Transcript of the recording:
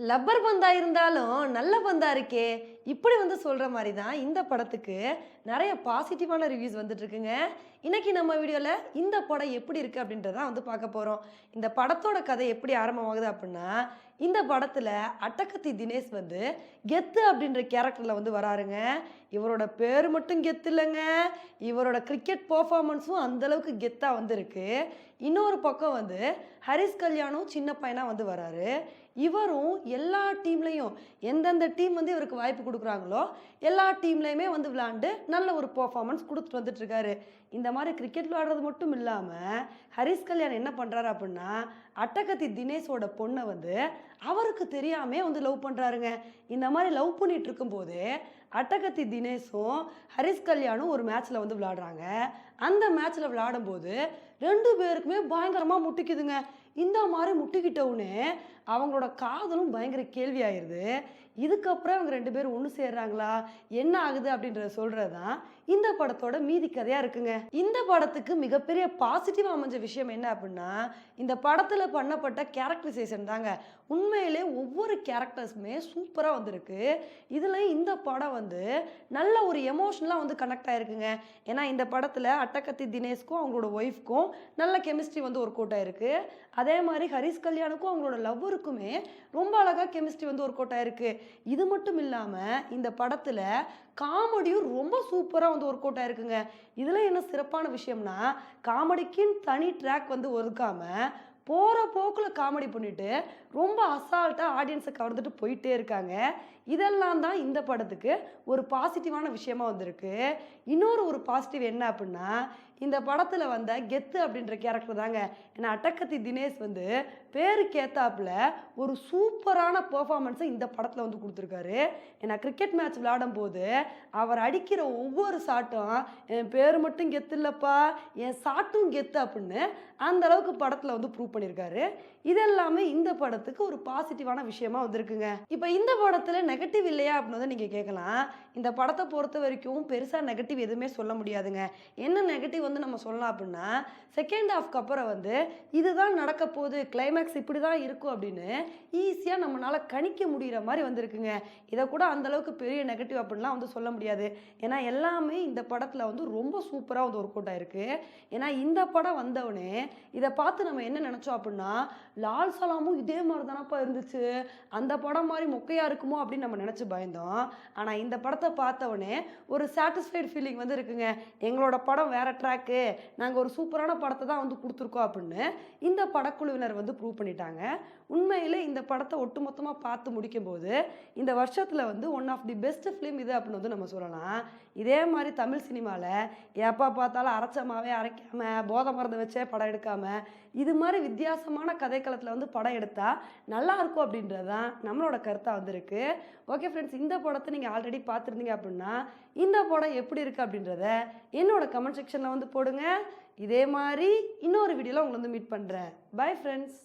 Rubber பந்தா இருந்தாலும் நல்ல பந்தா இருக்கே. இப்படி வந்து சொல்கிற மாதிரி தான் இந்த படத்துக்கு நிறைய பாசிட்டிவான ரிவ்யூஸ் வந்துட்டு இருக்குங்க நம்ம வீடியோவில் இந்த படம் எப்படி இருக்குது அப்படின்றதான் வந்து பார்க்க போகிறோம் இந்த படத்தோட கதை எப்படி ஆரம்பமாகுது அப்படின்னா இந்த படத்தில் அட்டகத்தி தினேஷ் வந்து கெத்து அப்படின்ற கேரக்டரில் வந்து வராருங்க. இவரோட பேர் மட்டும் கெத்து இல்லைங்க. இவரோட கிரிக்கெட் பர்ஃபார்மன்ஸும் அந்த அளவுக்கு கெத்தா வந்து இன்னொரு பக்கம் வந்து ஹரிஸ் கல்யாணும் சின்ன பையனாக வந்து வராரு. இவரும் எல்லா டீம்லேயும் எந்தெந்த டீம் வந்து இவருக்கு வாய்ப்பு கொடுக்குறாங்களோ எல்லா டீம்லையுமே வந்து விளாண்டு நல்ல ஒரு பர்ஃபார்மன்ஸ் கொடுத்துட்டு வந்துட்டுருக்காரு. இந்த மாதிரி கிரிக்கெட் விளாடுறது மட்டும் இல்லாமல் ஹரிஸ் கல்யாண் என்ன பண்ணுறாரு அப்படின்னா அட்டகத்தி தினேஷோட பொண்ணை வந்து அவருக்கு தெரியாமே வந்து லவ் பண்ணுறாருங்க இந்த மாதிரி லவ் பண்ணிட்டு இருக்கும்போது அட்டகத்தி தினேஷும் ஹரிஸ் கல்யாணும் ஒரு மேட்ச்சில் வந்து விளாடுறாங்க அந்த மேட்ச்சில் விளாடும்போது ரெண்டு பேருக்குமே பயங்கரமாக முட்டிக்குதுங்க. இந்த மாதிரி முட்டிக்கிட்டவுடனே அவங்களோட காதலும் பயங்கர கேள்வி ஆயிடுது இதுக்கப்புறம் அவங்க ரெண்டு பேரும் ஒன்று சேர்றாங்களா? என்ன ஆகுது அப்படின்றத சொல்கிறது தான் இந்த படத்தோட மீதி கதையாக இருக்குங்க. இந்த படத்துக்கு மிகப்பெரிய பாசிட்டிவாக அமைஞ்ச விஷயம் என்ன அப்படின்னா இந்த படத்தில் பண்ணப்பட்ட கேரக்டரைசேஷன் தாங்க. உண்மையிலே ஒவ்வொரு கேரக்டர்ஸுமே சூப்பராக வந்திருக்கு. இதில் இந்த படம் வந்து நல்ல ஒரு எமோஷனலாக வந்து கனெக்ட் ஆகிருக்குங்க ஏன்னா இந்த படத்தில் அட்டகத்தி தினேஷ்க்கும் அவங்களோட ஒய்ஃப்க்கும் நல்ல கெமிஸ்ட்ரி வந்து ஒர்க் அவுட் ஆயிருக்கு. அதே மாதிரி ஹரிஸ் கல்யாணுக்கும் அவங்களோட லவ்வருக்குமே ரொம்ப அழகாக கெமிஸ்ட்ரி வந்து ஒர்க் அவுட் ஆயிருக்கு. இது மட்டும் இல்லாமல் இந்த படத்தில் காமெடியும் ரொம்ப சூப்பராக வந்து ஒர்க் அவுட் ஆயிருக்குங்க. இதில் என்ன சிறப்பான விஷயம்னா காமெடிக்குன்னு தனி ட்ராக் வந்து ஒதுக்காமல் போகிற போக்கில் காமெடி பண்ணிவிட்டு ரொம்ப அசால்ட்டாக ஆடியன்ஸை கவர்ந்துட்டு போயிட்டே இருக்காங்க. இதெல்லாம் தான் இந்த படத்துக்கு ஒரு பாசிட்டிவான விஷயமா வந்திருக்கு. இன்னொரு ஒரு பாசிட்டிவ் என்ன அப்படின்னா இந்த படத்தில் வந்த கெத்து அப்படின்ற கேரக்டர் தாங்க. ஏன்னா அட்டக்கத்தி தினேஷ் வந்து பேருக்கு ஏத்தாப்புல ஒரு சூப்பரான பெர்ஃபார்மன்ஸை இந்த படத்தில் வந்து கொடுத்துருக்காரு. ஏன்னா கிரிக்கெட் மேட்ச் விளையாடும் போது அவர் அடிக்கிற ஒவ்வொரு சாட்டும் என் பேர் மட்டும் கெத்து இல்லைப்பா என் சாட்டும் கெத்து அப்படின்னு அந்த அளவுக்கு படத்தில் வந்து ப்ரூவ் பண்ணியிருக்காரு இதெல்லாமே இந்த படத்துக்கு ஒரு பாசிட்டிவான விஷயமா வந்திருக்குங்க. இப்போ இந்த படத்தில் நெகட்டிவ் இல்லையா அப்படின்னு வந்து நீங்கள் கேட்கலாம். இந்த படத்தை பொறுத்த வரைக்கும் பெருசாக நெகட்டிவ் எதுவுமே சொல்ல முடியாதுங்க. என்ன நெகட்டிவ் வந்து நம்ம சொல்லலாம் அப்படின்னா செகண்ட் ஹாஃப்க்கு அப்புறம் வந்து இதுதான் நடக்க போகுது கிளைமேக்ஸ் இப்படி தான் இருக்கும் அப்படின்னு ஈஸியாக நம்மளால் கணிக்க முடிகிற மாதிரி வந்திருக்குங்க. இதை கூட அந்தளவுக்கு பெரிய நெகட்டிவ் அப்படின்லாம் வந்து சொல்ல முடியாது. ஏன்னா எல்லாமே இந்த படத்தில் வந்து ரொம்ப சூப்பராக வந்து ஒர்க் அவுட் ஆயிருக்கு. ஏன்னா இந்த படம் வந்தவுடனே இதை பார்த்து நம்ம என்ன நினச்சோம் அப்படின்னா லால் சலாமும் இதே மாதிரி தானப்பா இருந்துச்சு. அந்த படம் மாதிரி மொக்கையாக இருக்குமோ அப்படின்னு நம்ம நினச்சி பயந்தோம். ஆனால் இந்த படத்தை பார்த்தவொடனே ஒரு சாட்டிஸ்ஃபைடு ஃபீலிங் வந்து இருக்குங்க. எங்களோட படம் வேறு ட்ராக்கு நாங்கள் ஒரு சூப்பரான படத்தை தான் வந்து கொடுத்துருக்கோம் அப்படின்னு இந்த படக்குழுவினர் வந்து ப்ரூவ் பண்ணிட்டாங்க. உண்மையிலே இந்த படத்தை ஒட்டுமொத்தமாக பார்த்து முடிக்கும்போது இந்த வருஷத்தில் வந்து one of the best film இது அப்படின்னு வந்து நம்ம சொல்லலாம். இதே மாதிரி தமிழ் சினிமாவில் எப்போ பார்த்தாலும் அரைச்சமாவே அரைக்காமல் போதை மருந்து வச்சே படம் எடுக்காமல் இது மாதிரி வித்தியாசமான கதைக்களத்தில் வந்து படம் எடுத்தால் நல்லா இருக்கும் அப்படின்றது தான் நம்மளோட கருத்தாக வந்திருக்கு. ஓகே ஃப்ரெண்ட்ஸ் இந்த படத்தை நீங்கள் ஆல்ரெடி பார்த்துருந்தீங்க அப்படின்னா இந்த படம் எப்படி இருக்குது அப்படின்றத என்னோட கமெண்ட் செக்ஷனில் வந்து போடுங்க. இதே மாதிரி இன்னொரு வீடியோவில் உங்களை வந்து மீட் பண்ணுறேன் பை ஃப்ரெண்ட்ஸ்